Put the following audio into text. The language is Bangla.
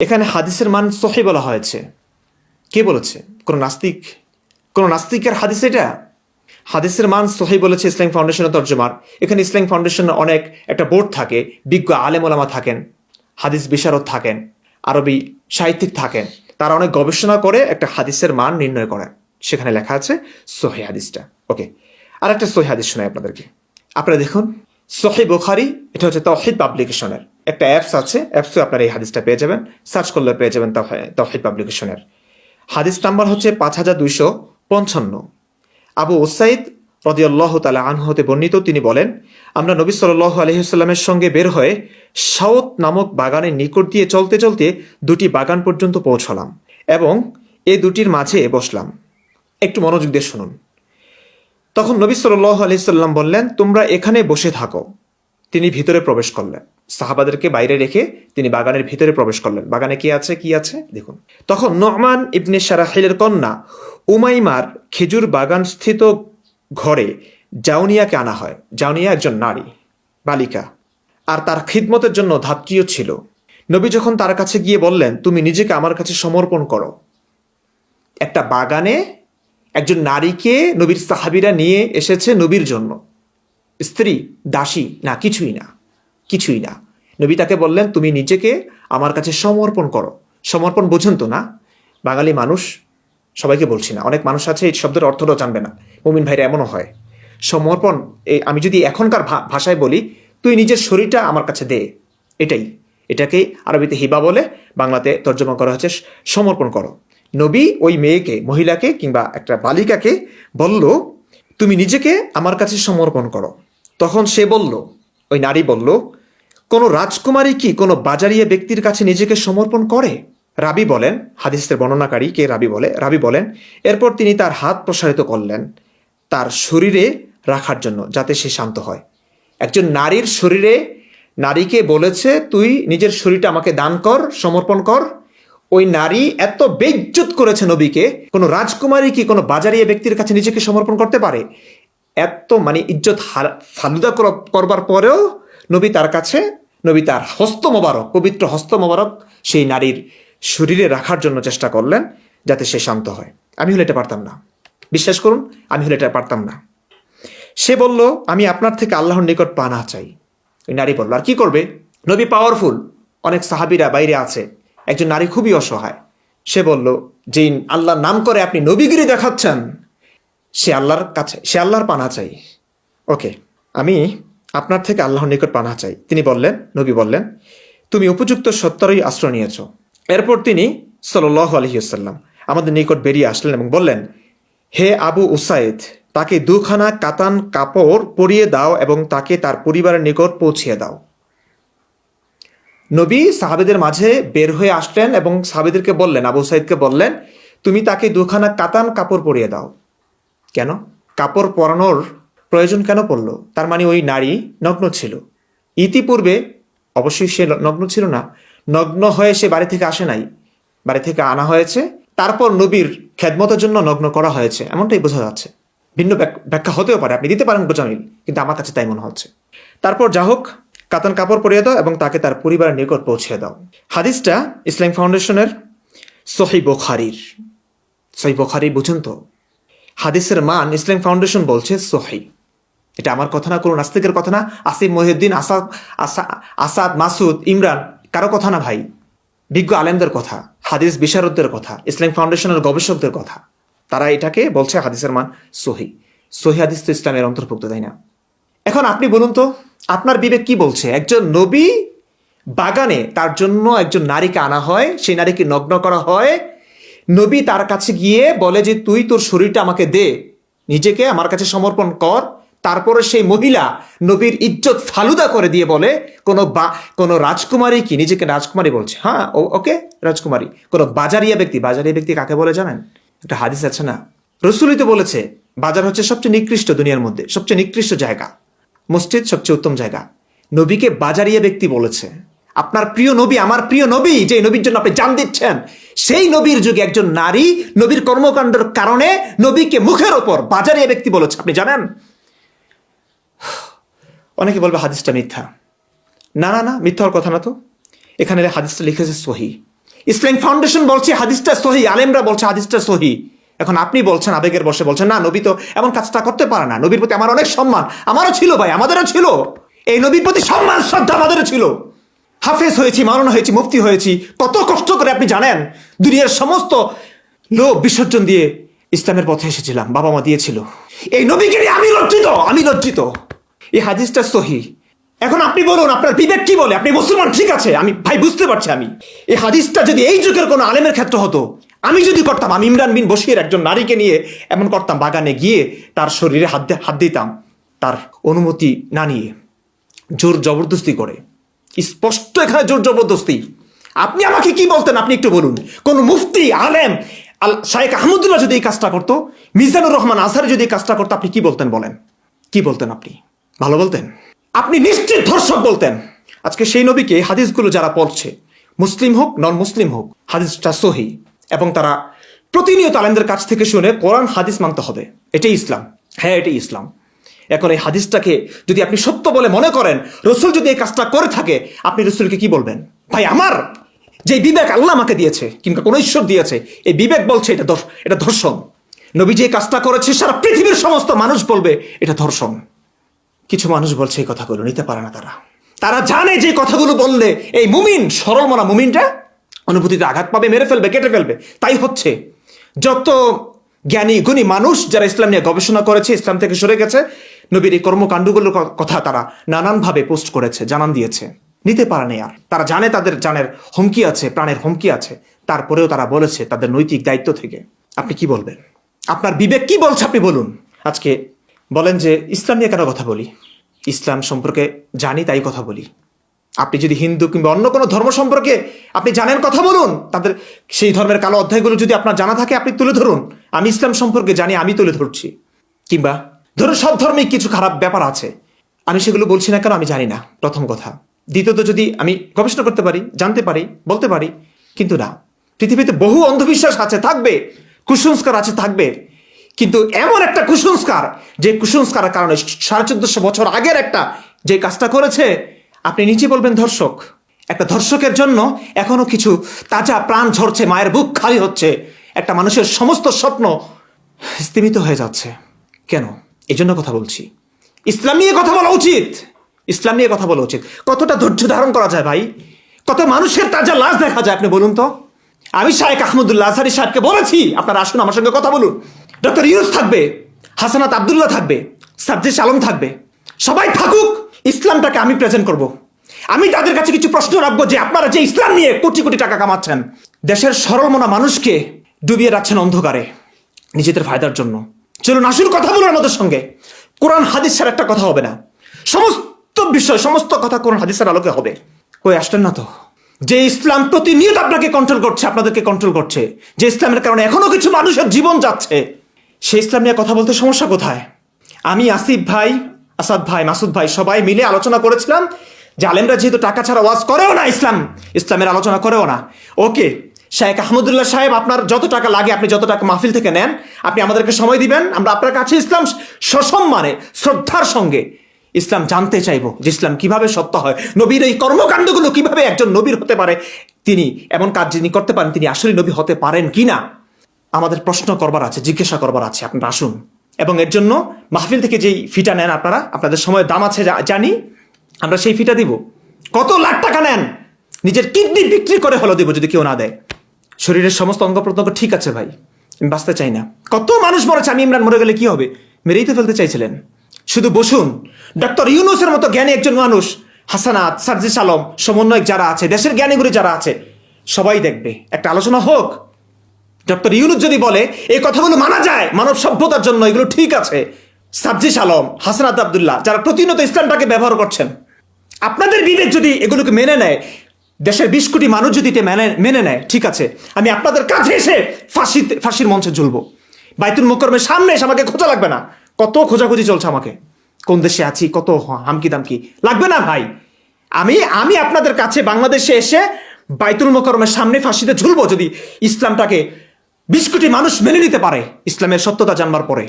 এখানে হাদিসের মান সহি বলা হয়েছে। কে বলেছে? কোন নাস্তিক? কোন নাস্তিকের হাদিস এটা? হাদিসের মান সহি বলেছে ইসলাম ফাউন্ডেশনের তর্জমার। এখানে ইসলাম ফাউন্ডেশনের অনেক একটা বোর্ড থাকে, বিজ্ঞ আলেম ওলামা থাকেন, হাদিস বিশারদ থাকেন, আরবি সাহিত্যিক থাকেন। তারা অনেক গবেষণা করে একটা হাদিসের মান নির্ণয় করেন সেখানে লেখা আছে সহি হাদিসটা। ওকে আর একটা সহি হাদিস শোনাই আপনাদেরকে। আপনারা দেখুন, সহি বোখারি, এটা হচ্ছে তহিদ পাবলিকেশনের। একটা অ্যাপস আছে অ্যাপসে আপনারা এই হাদিসটা পেয়ে যাবেন সার্চ করলে পেয়ে যাবেন তহিদ পাবলিকেশনের হাদিস নাম্বার হচ্ছে পাঁচ হাজার দুইশো পঞ্চান্ন। আবু ওসাইদ রদিয়াল্লাহ তালা আনহু হতে বর্ণিত, তিনি বলেন, আমরা নবী সাল্লাহ আলহিহাস্লামের সঙ্গে বের হয়ে সাউত নামক বাগানের নিকট দিয়ে চলতে চলতে দুটি বাগান পর্যন্ত পৌঁছলাম এবং এ দুটির মাঝে বসলাম। একটু মনোযোগ দিয়ে শুনুন। তখন নবী সাল্লাহ আলহিসাল্লাম বললেন, তোমরা এখানে বসে থাকো। তিনি ভিতরে প্রবেশ করলেন। সাহাবাদেরকে বাইরে রেখে তিনি বাগানের ভিতরে প্রবেশ করলেন। বাগানে কি আছে? কি আছে? দেখুন। তখন নহমান ইবনে সারাহিলের কন্যা উমাইমার খেজুর বাগান স্থিত ঘরে জাউনিয়াকে আনা হয়। জাউনিয়া একজন নারী, বালিকা। আর তার খিদমতের জন্য ধাত্রীয় ছিল। নবী যখন তার কাছে গিয়ে বললেন, তুমি নিজেকে আমার কাছে সমর্পণ করো। একটা বাগানে একজন নারীকে নবীর সাহাবিরা নিয়ে এসেছে নবীর জন্য। স্ত্রী, দাসী না, কিছুই না। কিছুই না। নবী তাকে বললেন, তুমি নিজেকে আমার কাছে সমর্পণ করো। সমর্পণ বোঝেন তো না? বাঙালি মানুষ, সবাইকে বলছি না। অনেক মানুষ আছে, এই শব্দের অর্থটাও জানবে না। মুমিন ভাইরা এমনও হয়। সমর্পণ আমি যদি এখনকার ভাষায় বলি, তুই নিজের শরীরটা আমার কাছে দে। এটাই। এটাকে আরবিতে হিবা বলে, বাংলাতে তর্জমা করা হচ্ছে, সমর্পণ করো। নবী ওই মেয়েকে, মহিলাকে কিংবা একটা বালিকাকে বলল, তুমি নিজেকে আমার কাছে সমর্পণ করো। তখন সে বলল, ওই নারী বলল কোনো রাজকুমারী কি কোনো বাজারিয়া ব্যক্তির কাছে নিজেকে সমর্পণ করে? রাবি বলেন, হাদিসের বর্ণনাকারী কে রাবি বলে? রাবি বলেন, এরপর তিনি তার হাত প্রসারিত করলেন তার শরীরে রাখার জন্য যাতে সে শান্ত হয়। একজন নারীর শরীরে নারীকে বলেছে, তুই নিজের শরীরটা আমাকে দান কর, সমর্পণ কর। ওই নারী এত বেজ্জত করেছে নবীকে, কোনো রাজকুমারী কি কোনো বাজারিয়া ব্যক্তির কাছে নিজেকে সমর্পণ করতে পারে? এত মানে ইজ্জত ফালুদা কর- করবার পরেও নবী তার কাছে, নবী তার হস্ত মোবারক, পবিত্র হস্ত মোবারক সেই নারীর শরীরে রাখার জন্য চেষ্টা করলেন যাতে সে শান্ত হয়। আমি হলে এটা পারতাম না। বিশ্বাস করুন, আমি হলে এটা পারতাম না। সে বলল, আমি আপনার থেকে আল্লাহর নিকট পানা চাই। ওই নারী বলল, আর কি করবে? নবী পাওয়ারফুল অনেক সাহাবিরা বাইরে আছে। একজন নারী খুবই অসহায়। সে বলল যে আল্লাহর নাম করে আপনি নবীগিরি দেখাচ্ছেন, সে আল্লাহর কাছে, সে আল্লাহর পানা চাই। ওকে, আমি আপনার থেকে আল্লাহর নিকট পানা চাই। তিনি বললেন, নবী বললেন, তুমি উপযুক্ত সত্তরই আশ্রয় নিয়েছ। এরপর তিনি সাল্লাহ আলহিউসাল্লাম আমাদের নিকট বেরিয়ে আসলেন এবং বললেন, হে আবু উসাইদ, তাকে দুখানা কাতান কাপড় পরিয়ে দাও এবং তাকে তার পরিবারের নিকট পৌঁছিয়ে দাও। নবী সাহাবেদের মাঝে বের হয়ে আসলেন এবং সাহাবেদেরকে বললেন, আবু সাইদকে বললেন, তুমি তাকে দুখানা কাতান কাপড় পরিয়ে দাও। কেন? কাপড় পরানোর প্রয়োজন কেন পড়ল? তার মানে ওই নারী নগ্ন ছিল। ইতিপূর্বে অবশ্যই সে নগ্ন ছিল না। নগ্ন হয়ে সে বাড়ি থেকে আসে নাই। বাড়ি থেকে আনা হয়েছে। তারপর নবীর খেদমতের জন্য নগ্ন করা হয়েছে। এমনটাই বোঝা যাচ্ছে। ভিন্ন ব্যাখ্যা হতেও পারে। আপনি দিতে পারেন বোঝামিল কিন্তু আমার কাছে তাই মনে হচ্ছে। তারপর যা হোক, কাতান কাপড় পরিয়ে দাও এবং তাকে তার পরিবারের নিকট পৌঁছে দাও। হাদিসটা ইসলাম ফাউন্ডেশনের সহি বোখারির। সহি বোখারি বুঝুন তো? হাদিসের মান ইসলাম ফাউন্ডেশন বলছে সহি। এটা আমার কথা না, কোনো নাস্তিকের কথা না। আসিফ মহিউদ্দিন, আসাদ আসাদ, মাসুদ, ইমরান, কারও কথা না ভাই। বিজ্ঞ আলেমদের কথা, হাদিস বিশারদদের কথা ইসলাম ফাউন্ডেশনের গবেষকদের কথা। তারা এটাকে বলছে হাদিসের মান সহি। সহি হাদিস তো ইসলামের অন্তর্ভুক্ত, তাই না? এখন আপনি বলুন তো, আপনার বিবেক কি বলছে? একজন নবী বাগানে তার জন্য একজন নারীকে আনা হয়, সেই নারীকে নগ্ন করা হয়। নবী তার কাছে গিয়ে বলে যে, তুই তোর শরীরটা আমাকে দে। নিজেকে আমার কাছে সমর্পণ কর। তারপরে সেই মহিলা নবীর ইজ্জত ফালুদা করে দিয়ে বলে, কোনো বা, কোনো রাজকুমারী কি নিজেকে রাজকুমারী বলছে? হ্যাঁ ওকে, রাজকুমারী। কোনো বাজারিয়া ব্যক্তি বাজারিয়া ব্যক্তি কাকে বলে জানেন? একটা হাদিস আছে না? রসুলই তো বলেছে, বাজার হচ্ছে সবচেয়ে নিকৃষ্ট দুনিয়ার মধ্যে, সবচেয়ে নিকৃষ্ট জায়গা, মসজিদ সবচেয়ে উত্তম জায়গা। নবীকে বাজারিয়া ব্যক্তি বলেছে। আপনার প্রিয় নবী, আমার প্রিয় নবী যে নবীর জন্য আপনি জান দিচ্ছেন, সেই নবীর যুগে একজন নারী নবীর কর্মকাণ্ডের কারণে নবীকে মুখের ওপর বাজারিয়া ব্যক্তি বলেছে। আপনি জানেন? অনেকে বলবে হাদিসটা মিথ্যা। না না না, মিথ্যা হওয়ার কথা না তো। এখানে হাদিসটা লিখেছে সহি। ইসলাম ফাউন্ডেশন বলছে হাদিসটা সহি, আলেমরা বলছে হাদিসটা সহি। এখন আপনি বলছেন, আবেগের বসে বলছেন, না, নবী তো এমন কাজটা করতে পারে না। নবীর প্রতি আমার অনেক সম্মান, আমারও ছিল ভাই, আমাদেরও ছিল। এই নবীর প্রতি সম্মান, শ্রদ্ধা আমাদেরও ছিল। হাফেজ হয়েছি মারানো হয়েছি, মুফতি হয়েছি, কত কষ্ট করে আপনি জানেন? দুনিয়ার সমস্ত লোক বিসর্জন দিয়ে ইসলামের পথে এসেছিলাম বাবা মা দিয়েছিল। এই নবীকে আমি লজ্জিত আমি লজ্জিত। এই হাদিসটা সহি। এখন আপনি বলুন, আপনার বিবেক কি বলে? আপনি মুসলমান, ঠিক আছে। আমি, ভাই, বুঝতে পারছি আমি। এই হাদিসটা যদি এই যুগের কোনো আলেমের ক্ষেত্রে হতো, আমি যদি করতাম, আমি ইমরান বিন বসির একজন নারীকে নিয়ে এমন করতাম, বাগানে গিয়ে তার শরীরে হাত হাত দিতাম, তার অনুমতি না নিয়ে, জোর জবরদস্তি করে। স্পষ্ট এখানে জোর জবরদস্তি। আপনি আমাকে কি বলতেন? আপনি একটু বলুন। কোন মুফতি, আলেম, আল শাহেক আহমদুল্লাহ যদি এই কাজটা করতো, মিজানুর রহমান আজহার যদি এই কাজটা করতো, আপনি কি বলতেন বলেন? কি বলতেন আপনি? ভালো বলতেন। আপনি নিশ্চিত ধর্ষক বলতেন। আজকে সেই নবীকে হাদিসগুলো যারা পড়ছে মুসলিম হোক নন মুসলিম হোক, হাদিসটা সহি এবং তারা প্রতিনিয়ত আলেমদের কাছ থেকে শুনে কোরআন, হাদিস মানতে হবে। এটাই ইসলাম। হ্যাঁ এটাই ইসলাম। এখন এই হাদিসটাকে যদি আপনি সত্য বলে মনে করেন, রসুল যদি এই কাজটা করে থাকে, আপনি রসুলকে কি বলবেন? ভাই, আমার যে বিবেক আল্লাহ আমাকে দিয়েছে, কিংবা কোনো ঈশ্বর দিয়েছে, এই বিবেক বলছে এটা এটা ধর্ষণ। নবী যে কাজটা করেছে, সারা পৃথিবীর সমস্ত মানুষ বলবে এটা ধর্ষণ। কিছু মানুষ বলছে, এই কথাগুলো নিতে পারে না তারা। তারা জানে যে কথাগুলো বললে এই মুমিন, সরল মনা মুমিনটা অনুভূতিতে আঘাত পাবে, মেরে ফেলবে, কেটে ফেলবে। তাই হচ্ছে, যত জ্ঞানী, গুণী মানুষ যারা ইসলাম নিয়ে গবেষণা করেছে, ইসলাম থেকে সরে গেছে, নবীর এই কর্মকাণ্ডগুলোর কথা তারা নানানভাবে পোস্ট করেছে, জানান দিয়েছে। নিতে পারে না আর। তারা জানে তাদের জানের হুমকি আছে, প্রাণের হুমকি আছে। তারপরেও তারা বলেছে তাদের নৈতিক দায়িত্ব থেকে। আপনি কি বলবেন? আপনার বিবেক কি বলছে, আপনি বলুন। আজকে বলেন যে, ইসলাম নিয়ে কেন কথা বলি? ইসলাম সম্পর্কে জানি তাই কথা বলি। আপনি যদি হিন্দু কিংবা অন্য কোনো ধর্ম সম্পর্কে আপনি জানেন কথা বলুন, তাদের সেই ধর্মের কালো অধ্যায়গুলো যদি আপনার জানা থাকে, আপনি তুলে ধরুন। আমি ইসলাম সম্পর্কে জানি, আমি তুলে ধরছি। কিংবা ধরুন সব ধর্মেই কিছু খারাপ ব্যাপার আছে। আমি সেগুলো বলছি না কেন আমি জানি না, প্রথম কথা। দ্বিতীয়ত, যদি আমি গবেষণা করতে পারি, জানতে পারি, বলতে পারি, কিন্তু না। পৃথিবীতে বহু অন্ধবিশ্বাস আছে, থাকবে। কুসংস্কার আছে, থাকবে। কিন্তু এমন একটা কুসংস্কার, যে কুসংস্কারের কারণে সাড়ে চোদ্দশো বছর আগের একটা যে কাজটা করেছে, আপনি নিচে বলবেন ধর্ষক। একটা ধর্ষকের জন্য এখনও কিছু তাজা প্রাণ ঝরছে, মায়ের বুক খালি হচ্ছে। একটা মানুষের সমস্ত স্বপ্ন স্তীমিত হয়ে যাচ্ছে। কেন? এই জন্য কথা বলছি। ইসলাম নিয়ে কথা বলা উচিত। ইসলাম নিয়ে কথা বলা উচিত। কতটা ধৈর্য ধারণ করা যায় ভাই? কত মানুষের তাজা লাশ দেখা যায়, আপনি বলুন তো। আমি শাহেক আহমদুল্লাহ সাহেবকে বলেছি, আপনারা আসুন আমার সঙ্গে কথা বলুন। ডক্টর ইউনুস থাকবে, হাসানাত আবদুল্লাহ থাকবে সাবজেশ আলম থাকবে। সবাই থাকুক, ইসলামটাকে আমি প্রেজেন্ট করব। আমি তাদের কাছে কিছু প্রশ্ন রাখব যে আপনারা যে ইসলাম নিয়ে কোটি কোটি টাকা কামাচ্ছেন, দেশের সরলমনা মানুষকে ডুবিয়ে রাখছেন অন্ধকারে, নিজেদের ফায়দার জন্য। চলুন, আসুন, কথা বলুন আমাদের সঙ্গে। কোরআন, হাদিস ছাড়া একটা কথা হবে না। সমস্ত বিষয়, সমস্ত কথা কোরআন, হাদিসের আলোকে হবে। কই আসলেন না তো? যে ইসলাম প্রতিনিয়ত আপনাকে কন্ট্রোল করছে, আপনাদেরকে কন্ট্রোল করছে। যে ইসলামের কারণে এখনও কিছু মানুষের জীবন যাচ্ছে। সেই ইসলাম নিয়ে কথা বলতে সমস্যা কোথায়? আমি আসিফ ভাই আসাদ ভাই, মাসুদ ভাই সবাই মিলে আলোচনা করেছিলাম যে আলেমরা যেহেতু টাকা ছাড়া ওয়াজ করেও না ইসলাম, ইসলামের আলোচনা করেও না। ওকে শাহেক আহমদুল্লাহ সাহেব, আপনার যত টাকা লাগে, আপনি যত টাকা মাহফিল থেকে নেন, আপনি আমাদেরকে সময় দিবেন, আমরা আপনার কাছে ইসলাম সসম্মানে, শ্রদ্ধার সঙ্গে ইসলাম জানতে চাইব যে ইসলাম কীভাবে সত্য হয়, নবীর এই কর্মকাণ্ডগুলো কীভাবে একজন নবীর হতে পারে, তিনি এমন কাজ যিনি করতে পারেন, তিনি আসলে নবী হতে পারেন কি না আমাদের প্রশ্ন করবার আছে, জিজ্ঞাসা করবার আছে, আপনারা আসুন। এবং এর জন্য মাহফিল থেকে যেই ফিটা নেন আপনারা, আপনাদের সময় দাম আছে জানি, আমরা সেই ফিটা দিব। কত লাখ টাকা নেন? নিজের কিডনি বিক্রি করে হলো দিব যদি কেউ না দেয়। শরীরের সমস্ত অঙ্গ প্রত্যঙ্গ ঠিক আছে ভাই, আমি বাঁচতে চাই না। কত মানুষ মরেছে, আমি ইমরান মরে গেলে কি হবে? মেরেই তো ফেলতে চাইছিলেন। শুধু বসুন, ডক্টর ইউনুসের মতো জ্ঞানী একজন মানুষ, হাসানাত, সার্জিস আলম, সমন্বয়ক যারা আছে, দেশের জ্ঞানীগুলি যারা আছে, সবাই দেখবে। একটা আলোচনা হোক ডক্টর ইউনুস যদি বলে, এই কথাগুলো মানা যায়, মানব সভ্যতার জন্য এগুলো ঠিক আছে। সাবজিস আলম হাসনাত আবদুল্লাহ, যারা প্রতিনিয়ত ইসলামটাকে ব্যবহার করছেন, আপনাদের বিবেক যদি এগুলোকে মেনে নেয়, দেশের বিশ কোটি মানুষ যদি এটা মেনে মেনে নেয়, ঠিক আছে, আমি আপনাদের কাছে এসে ফাঁসিতে ফাঁসির মঞ্চে ঝুলবো। বাইতুল মোকরমের সামনে এসে আমাকে খোঁজা লাগবে না। কত খোঁজাখুঁজি চলছে আমাকে। কোন দেশে আছি, কত হামকি দামকি। লাগবে না ভাই। আমি আমি আপনাদের কাছে বাংলাদেশে এসে বাইতুল মোকরমের সামনে ফাঁসিতে ঝুলবো যদি ইসলামটাকে বিশ কোটি মানুষ মেনে নিতে পারে। ইসলামের সত্যতা জানবার পরে।